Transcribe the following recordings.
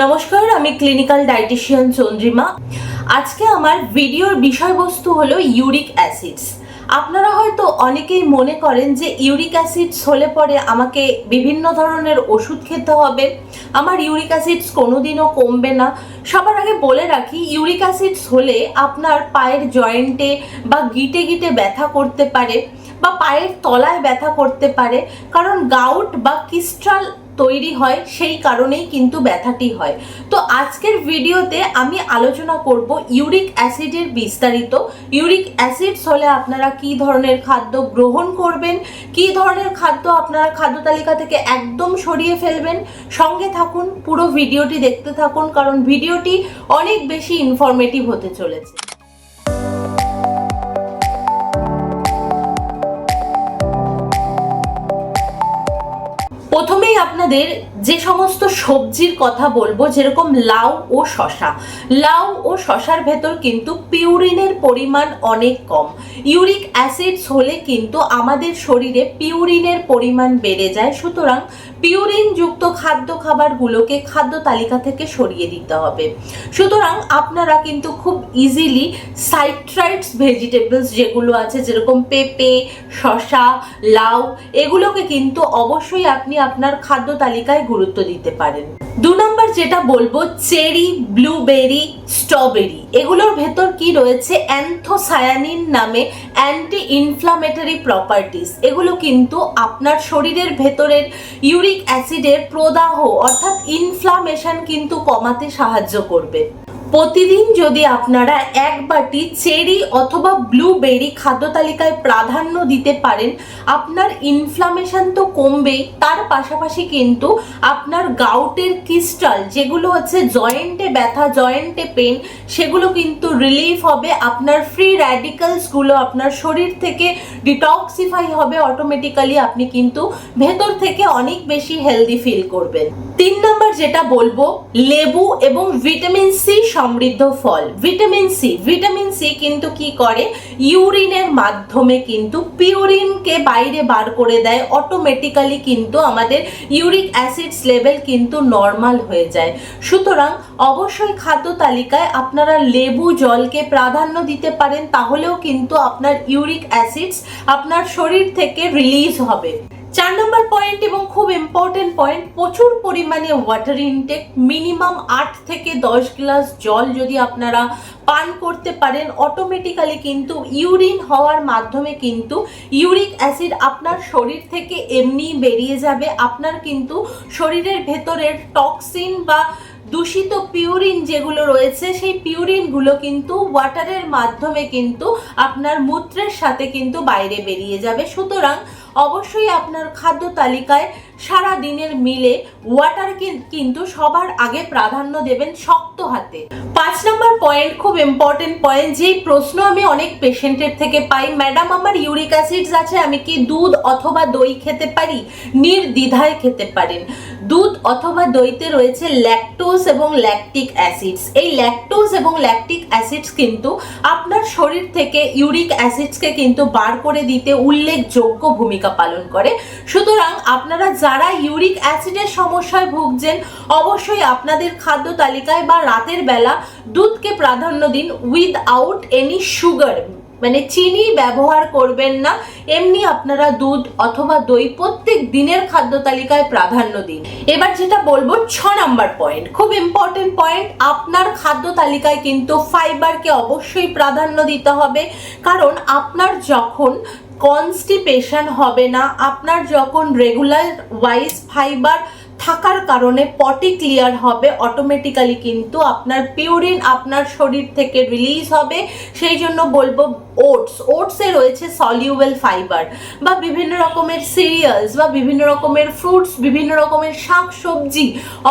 নমস্কার, আমি clinical dietician Chandrima. আজকে আমার ভিডিওর বিষয়বস্তু হলো ইউরিক অ্যাসিডস আপনারা হয়তো অনেকেই মনে করেন যে ইউরিক অ্যাসিডস হলে পরে আমাকে বিভিন্ন ধরনের ওষুধ খেতে হবে। আমার ইউরিক অ্যাসিডস কোনোদিনও কমবে না। সবার আগে বলে রাখি ইউরিক অ্যাসিডস হলে আপনার পায়ের জয়েন্টে বা গিটে গিটে ব্যথা করতে পারে বা পায়ের তলায় ব্যথা করতে পারে। কারণ গাউট বা কিস্ট্রাল তৈরি হয়, সেই কারণেই কিন্তু ব্যথাটি হয়। তো আজকের ভিডিওতে আমি আলোচনা করব ইউরিক অ্যাসিডের বিস্তারিত। ইউরিক অ্যাসিডস হলে আপনারা কি ধরনের খাদ্য গ্রহণ করবেন? কি ধরনের খাদ্য আপনারা খাদ্য তালিকা থেকে একদম সরিয়ে ফেলবেন? সঙ্গে থাকুন, পুরো ভিডিওটি দেখতে থাকুন, কারণ ভিডিওটি অনেক বেশি ইনফরমেটিভ হতে চলেছে। প্রথমেই আপনাদের যে সমস্ত সবজির কথা বলব, যেরকম লাউ ও শশা লাউ ও শশার ভেতর কিন্তু পিউরিনের পরিমাণ অনেক কম। ইউরিক অ্যাসিডস হলে কিন্তু আমাদের শরীরে পিউরিনের পরিমাণ বেড়ে যায়। সুতরাং পিউরিন যুক্ত খাদ্য খাবারগুলোকে খাদ্য তালিকা থেকে সরিয়ে দিতে হবে। সুতরাং আপনারা কিন্তু খুব ইজিলি সাইট্রাইটস ভেজিটেবলস যেগুলো আছে, যেরকম পেঁপে শশা লাউ, এগুলোকে কিন্তু অবশ্যই আপনি আপনার খাদ্য তালিকায় গুরুত্ব দিতে পারেন। দু নম্বর যেটা বলব, চেরি, ব্লুবেরি, স্ট্রবেরি। এগুলোর ভেতর কি রয়েছে? অ্যান্থোসায়ানিন নামে অ্যান্টি ইনফ্লামেটরি প্রপার্টিস এগুলো কিন্তু আপনার শরীরের ভেতরের ইউরিক অ্যাসিডের প্রদাহ, অর্থাৎ ইনফ্লামেশন কিন্তু কমাতে সাহায্য করবে। প্রতিদিন যদি আপনারা এক বাটি চেরি অথবা ব্লুবেরি খাদ্য তালিকায় প্রাধান্য দিতে পারেন, আপনার ইনফ্লামেশন তো কমবেই। তার পাশাপাশি কিন্তু আপনার গাউটের ক্রিস্টাল যেগুলো হচ্ছে জয়েন্টে ব্যথা জয়েন্টে পেন সেগুলো কিন্তু রিলিফ হবে। আপনার ফ্রি র্যাডিক্যালসগুলো আপনার শরীর থেকে ডিটক্সিফাই হবে অটোমেটিক্যালি আপনি কিন্তু ভেতর থেকে অনেক বেশি হেলদি ফিল করবেন। তিন নম্বর যেটা বলব, লেবু এবং ভিটামিন সি সমৃদ্ধ ফল। ভিটামিন সি ভিটামিন সি কিন্তু কি করে? ইউরিনের মাধ্যমে কিন্তু পিউরিনকে বাইরে বার করে দেয়। অটোমেটিক্যালি কিন্তু আমাদের ইউরিক অ্যাসিডস লেভেল কিন্তু নর্মাল হয়ে যায়। সুতরাং অবশ্যই খাদ্য তালিকায় আপনারা লেবু জলকে প্রাধান্য দিতে পারেন, তাহলেও কিন্তু আপনার ইউরিক অ্যাসিডস আপনার শরীর থেকে রিলিজ হবে। চার নম্বর পয়েন্ট এবং খুব ইম্পর্টেন্ট পয়েন্ট প্রচুর পরিমাণে ওয়াটার ইনটেক মিনিমাম আট থেকে দশ গ্লাস জল যদি আপনারা পান করতে পারেন অটোমেটিক্যালি কিন্তু ইউরিন হওয়ার মাধ্যমে কিন্তু ইউরিক অ্যাসিড আপনার শরীর থেকে এমনি বেরিয়ে যাবে। আপনার কিন্তু শরীরের ভেতরের টক্সিন বা দূষিত পিউরিন যেগুলো রয়েছে, সেই পিউরিনগুলো কিন্তু ওয়াটারের মাধ্যমে কিন্তু আপনার মূত্রের সাথে কিন্তু বাইরে বেরিয়ে যাবে। সুতরাং অবশ্যই আপনার খাদ্য তালিকায় সারা দিনের মিলে ওয়াটার কিন্তু সবার আগে প্রাধান্য দেবেন শক্ত হাতে। পাঁচ নম্বর পয়েন্ট খুব ইম্পর্টেন্ট পয়েন্ট যেই প্রশ্ন আমি অনেক পেশেন্টের থেকে পাই ম্যাডাম আমার ইউরিক অ্যাসিডস আছে, আমি কি দুধ অথবা দই খেতে পারি? নির্দ্বিধায় খেতে পারেন। দুধ অথবা দইতে রয়েছে ল্যাকটোজ এবং ল্যাকটিক অ্যাসিডস এই ল্যাকটোজ এবং ল্যাকটিক অ্যাসিডস কিন্তু আপনার শরীর থেকে ইউরিক অ্যাসিডসকে কিন্তু বার করে দিতে উল্লেখযোগ্য ভূমিকা পালন করে। সুতরাং আপনারা যারা ইউরিক অ্যাসিডের সমস্যায় ভুগছেন, অবশ্যই আপনাদের খাদ্য তালিকায় বা রাতের বেলা দুধকে প্রাধান্য দিন উইথআউট এনি সুগার মানে চিনি ব্যবহার করবেন না। এমনি আপনারা দুধ অথবা দই প্রত্যেক দিনের খাদ্য তালিকায় প্রাধান্য দিন। এবার যেটা বলব, ছ নাম্বার পয়েন্ট খুব ইম্পর্টেন্ট পয়েন্ট আপনার খাদ্য তালিকায় কিন্তু ফাইবারকে অবশ্যই প্রাধান্য দিতে হবে। কারণ আপনার যখন কনস্টিপেশন হবে না। আপনার যখন রেগুলার ওয়াইজ ফাইবার থাকার কারণে পটি ক্লিয়ার হবে অটোমেটিক্যালি কিন্তু আপনার পিউরিন আপনার শরীর থেকে রিলিজ হবে। সেই জন্য বলব ওটস ওটসে রয়েছে সলিউবেল ফাইবার বা বিভিন্ন রকমের সিরিয়ালস বা বিভিন্ন রকমের ফ্রুটস বিভিন্ন রকমের শাক সবজি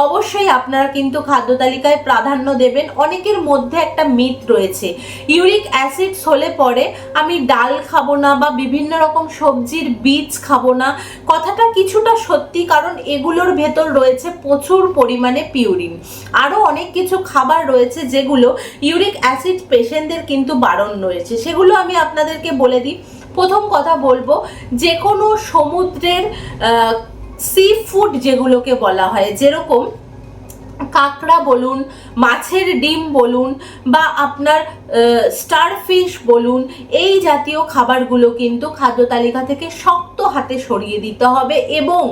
অবশ্যই আপনারা কিন্তু খাদ্য তালিকায় প্রাধান্য দেবেন। অনেকের মধ্যে একটা মিথ রয়েছে ইউরিক অ্যাসিডস হলে পরে আমি ডাল খাব না বা বিভিন্ন রকম সবজির বীজ খাব না। কথাটা কিছুটা সত্যি কারণ এগুলোর ভেতর রয়েছে প্রচুর পরিমাণে পিউরিন। আরও অনেক কিছু খাবার রয়েছে যেগুলো ইউরিক অ্যাসিড পেশেন্টদের কিন্তু বারণ রয়েছে। সেগুলো আমি আপনাদেরকে বলে দিই। প্রথম কথা বলব যে কোনো সমুদ্রের সি ফুড যেগুলোকে বলা হয়, যেরকম কাঁকড়া বলুন, মাছের ডিম বলুন, বা আপনার স্টারফিশ বলুন, এই জাতীয় খাবারগুলো কিন্তু খাদ্য তালিকা থেকে শক্ত হাতে সরিয়ে দিতে হবে এবং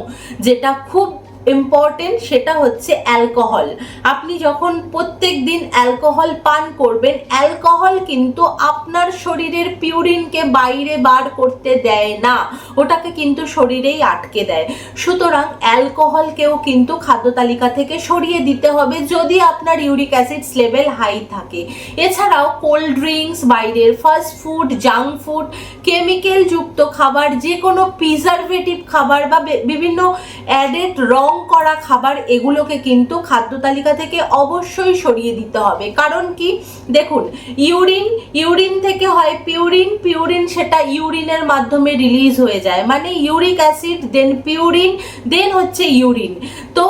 যেটা খুব ইম্পর্টেন্ট সেটা হচ্ছে অ্যালকোহল আপনি যখন প্রত্যেক দিন অ্যালকোহল পান করবেন অ্যালকোহল কিন্তু আপনার শরীরের পিউরিনকে বাইরে বার করতে দেয় না। ওটাকে কিন্তু শরীরেই আটকে দেয়। সুতরাং অ্যালকোহলকেও কিন্তু খাদ্য তালিকা থেকে সরিয়ে দিতে হবে যদি আপনার ইউরিক অ্যাসিডস লেভেল হাই থাকে। এছাড়াও কোল্ড ড্রিঙ্কস বাইরের fast food junk food chemical যুক্ত খাবার যে কোনো প্রিজারভেটিভ খাবার বা বিভিন্ন অ্যাডেড রং করা খাবার এগুলোকে কিন্তু খাদ্য তালিকা থেকে অবশ্যই সরিয়ে দিতে হবে। কারণ কি? দেখুন, ইউরিন ইউরিন থেকে হয় পিউরিন পিউরিন সেটা ইউরিনের মাধ্যমে রিলিজ হয়ে যায়। মানে uric acid then purine then হচ্ছে ইউরিন। তো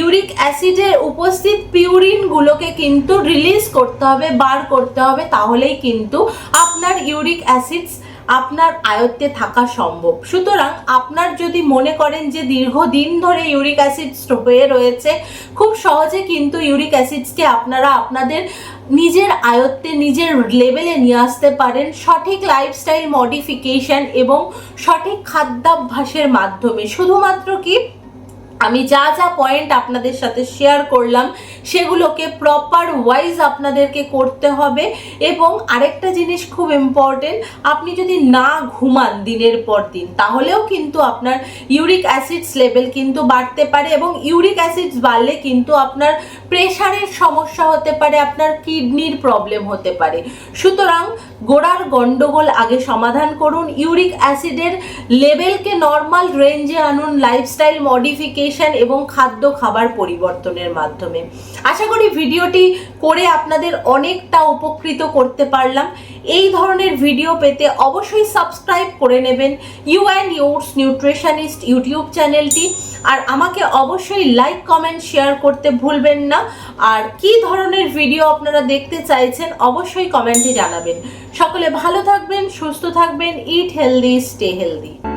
ইউরিক অ্যাসিডের উপস্থিত পিউরিনগুলোকে কিন্তু রিলিজ করতে হবে, বার করতে হবে, তাহলেই কিন্তু আপনার ইউরিক অ্যাসিডস আপনার আয়ত্তে থাকা সম্ভব। সুতরাং আপনার যদি মনে করেন যে দীর্ঘদিন ধরে ইউরিক অ্যাসিড হয়ে রয়েছে, খুব সহজে কিন্তু ইউরিক অ্যাসিডসকে আপনারা আপনাদের নিজের আয়ত্তে, নিজের লেভেলে নিয়ে আসতে পারেন সঠিক লাইফস্টাইল মডিফিকেশন এবং সঠিক খাদ্যাভ্যাসের মাধ্যমে। শুধুমাত্র কি? আমি যা যা পয়েন্ট আপনাদের সাথে শেয়ার করলাম, সেগুলোকে প্রপার ওয়াইজ আপনাদেরকে করতে হবে। এবং আরেকটা জিনিস খুব ইম্পর্টেন্ট আপনি যদি না ঘুমান দিনের পর দিন, তাহলেও কিন্তু আপনার ইউরিক অ্যাসিডস লেভেল কিন্তু বাড়তে পারে এবং ইউরিক অ্যাসিডস বাড়লে কিন্তু আপনার প্রেশারের সমস্যা হতে পারে, আপনার কিডনির প্রবলেম হতে পারে। সুতরাং গোড়ার গন্ডগোল আগে সমাধান করুন। ইউরিক অ্যাসিডের লেভেলকে নর্মাল রেঞ্জে আনুন লাইফস্টাইল মডিফিকেশন এবং খাদ্য খাবার পরিবর্তনের মাধ্যমে। আশা করি ভিডিওটি করে আপনাদের অনেকটা উপকৃত করতে পারলাম। এই ধরনের ভিডিও পেতে অবশ্যই সাবস্ক্রাইব করে নেবেন you and yours nutritionist YouTube চ্যানেলটি আর আমাকে অবশ্যই লাইক কমেন্ট শেয়ার করতে ভুলবেন না। আর কি ধরনের ভিডিও আপনারা দেখতে চাইছেন অবশ্যই কমেন্টে জানাবেন। সকলে ভালো থাকবেন, সুস্থ থাকবেন ইট হেলদি স্টে হেলদি